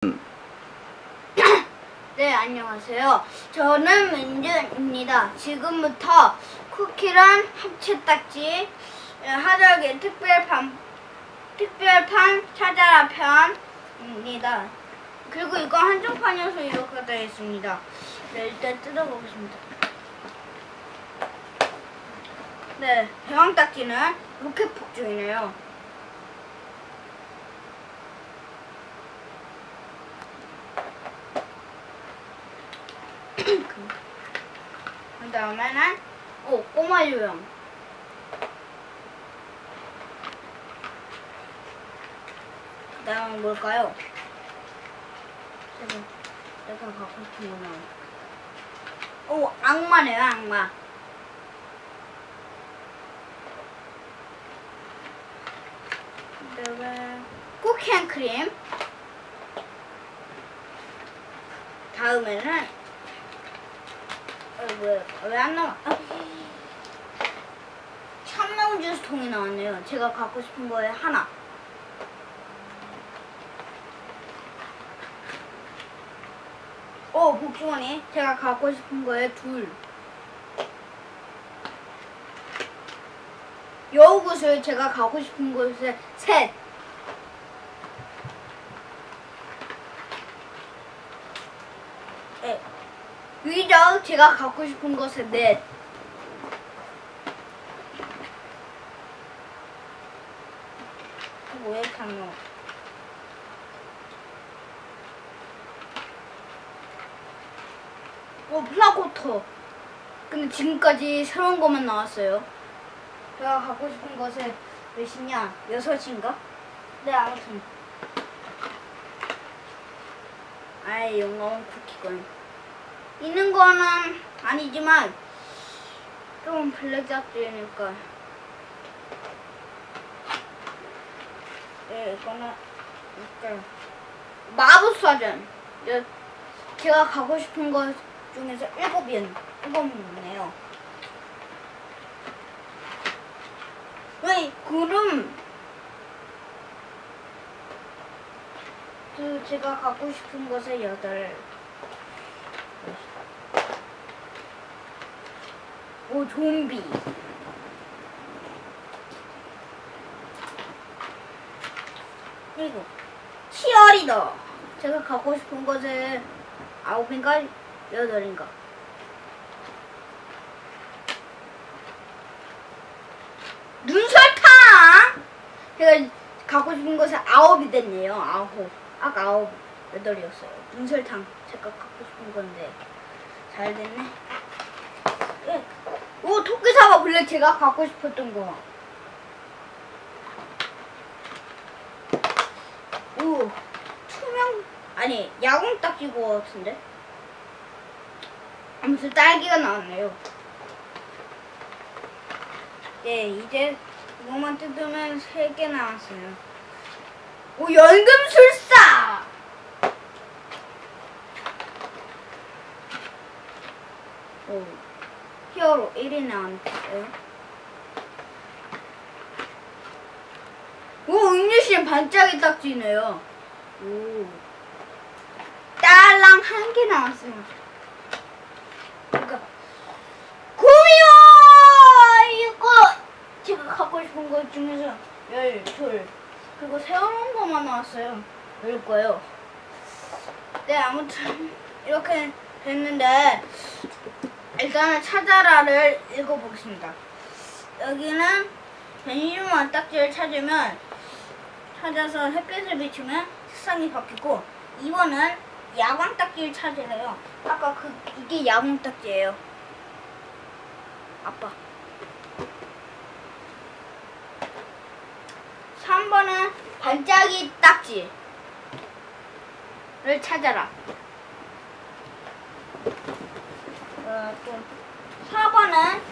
네, 안녕하세요. 저는 민준입니다. 지금부터 쿠키란 합체 딱지 하덕의 특별판 특별판 찾아라 편입니다. 그리고 이거 한정판이어서 이렇게 되어 있습니다. 네, 일단 뜯어보겠습니다. 네, 대왕 딱지는 로켓 폭주이네요. 그 다음에는 오 꼬마 요정 그 다음은 뭘까요? 제가 내가 갖고 싶은 거 나와 오 악마네요 악마. 그 다음에 쿠키앤크림 다음에는 어, 왜안 나와? 아. 참나무 주스 통이 나왔네요. 제가 갖고 싶은 거에 하나. 오, 복주머니. 제가 갖고 싶은 거에 둘. 여우굿을 제가 갖고 싶은 곳에 셋. 네. 제가 갖고 싶은 것에 넷. 뭐야 강로? 어 플라코터. 근데 지금까지 새로운 것만 나왔어요. 제가 갖고 싶은 것에 몇이냐? 여섯인가? 네 아무튼. 아이 영광 쿠키건. 있는 거는 아니지만 좀 블랙 잡지니까. 네 이거는 일단 마법사전. 여- 제가 가고 싶은 것 중에서 일곱이었 일곱이네요. 왜 구름. 그 제가 갖고 싶은 것에 여덟 오 좀비. 그리고 치어리더. 제가 갖고 싶은 것은 아홉인가 여덟인가. 눈설탕! 제가 갖고 싶은 것은 아홉이 됐네요. 아홉. 아까 아홉 여덟이었어요. 눈설탕. 제가 갖고 싶은 건데. 잘 됐네. 예. 오 토끼 사과 블랙 제가 갖고 싶었던 거. 오 투명 아니 야광 딱지고 같은데. 아무튼 딸기가 나왔네요. 네 이제 이것만 뜯으면 세 개 나왔어요. 오 연금술사. 오. 히어로 1이 나왔어요. 오, 음료수는 반짝이 딱 지네요. 오. 딸랑 한 개 나왔어요. 그러니까, 구미호! 이거, 제가 갖고 싶은 것 중에서 열, 둘. 그리고 세워놓은 것만 나왔어요. 열 거예요. 네, 아무튼, 이렇게 됐는데, 일단은 찾아라를 읽어보겠습니다. 여기는 변신만 딱지를 찾으면 찾아서 햇빛을 비추면 색상이 바뀌고 2번은 야광 딱지를 찾으래요. 아까 그 이게 야광 딱지예요. 아빠. 3번은 반짝이 딱지를 찾아라. 어, 또 4번은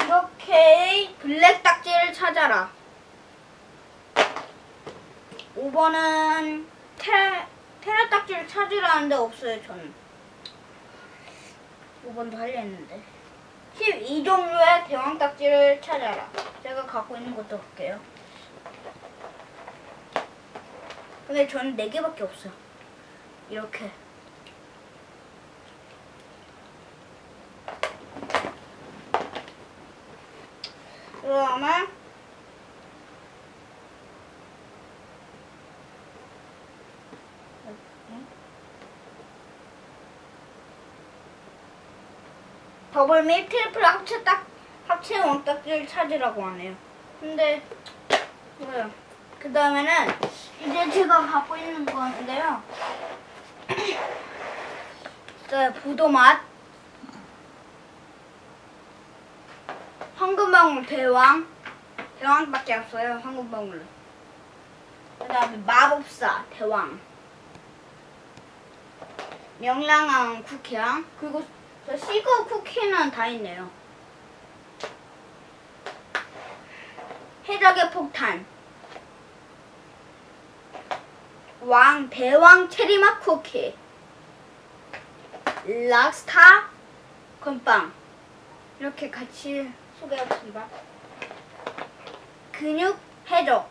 이렇게 블랙 딱지를 찾아라. 5번은 테라, 테라 딱지를 찾으라는데 없어요, 저는. 5번도 하려 했는데. 12종류의 대왕 딱지를 찾아라. 제가 갖고 있는 것도 볼게요. 근데 저는 4개밖에 없어요. 이렇게. 그다음 더블 및 트리플 합체 딱 합체 왕딱지를 찾으라고 하네요. 근데 뭐야? 그 다음에는 이제 제가 갖고 있는 건데요. 네, 부도맛, 황금방울 대왕, 대왕밖에 없어요. 황금방울은. 그 다음에 마법사 대왕, 명랑한 쿠키랑 그리고 쿠키는 다 있네요. 해적의 폭탄. 왕 대왕 체리맛 쿠키. 락스타 건빵. 이렇게 같이 소개하겠습니다. 근육 해적.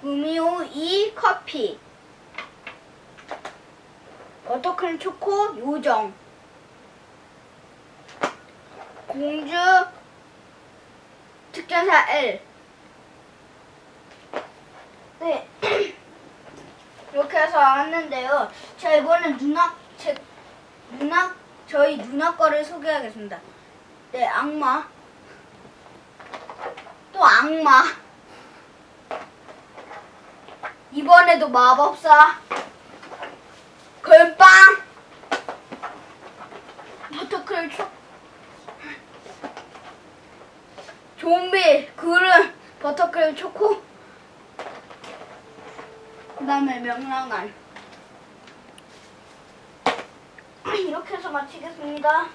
구미호 이 커피. 버터크림 초코 요정. 공주 특전사 L. 네. 이렇게 해서 왔는데요. 자 이번엔 누나 제 누나 저희 누나 거를 소개하겠습니다. 네 악마. 또 악마. 이번에도 마법사 걸빵! 버터크림 초 좀비 그릇 버터크림 초코. 그 다음에 명랑한 이렇게 해서 마치겠습니다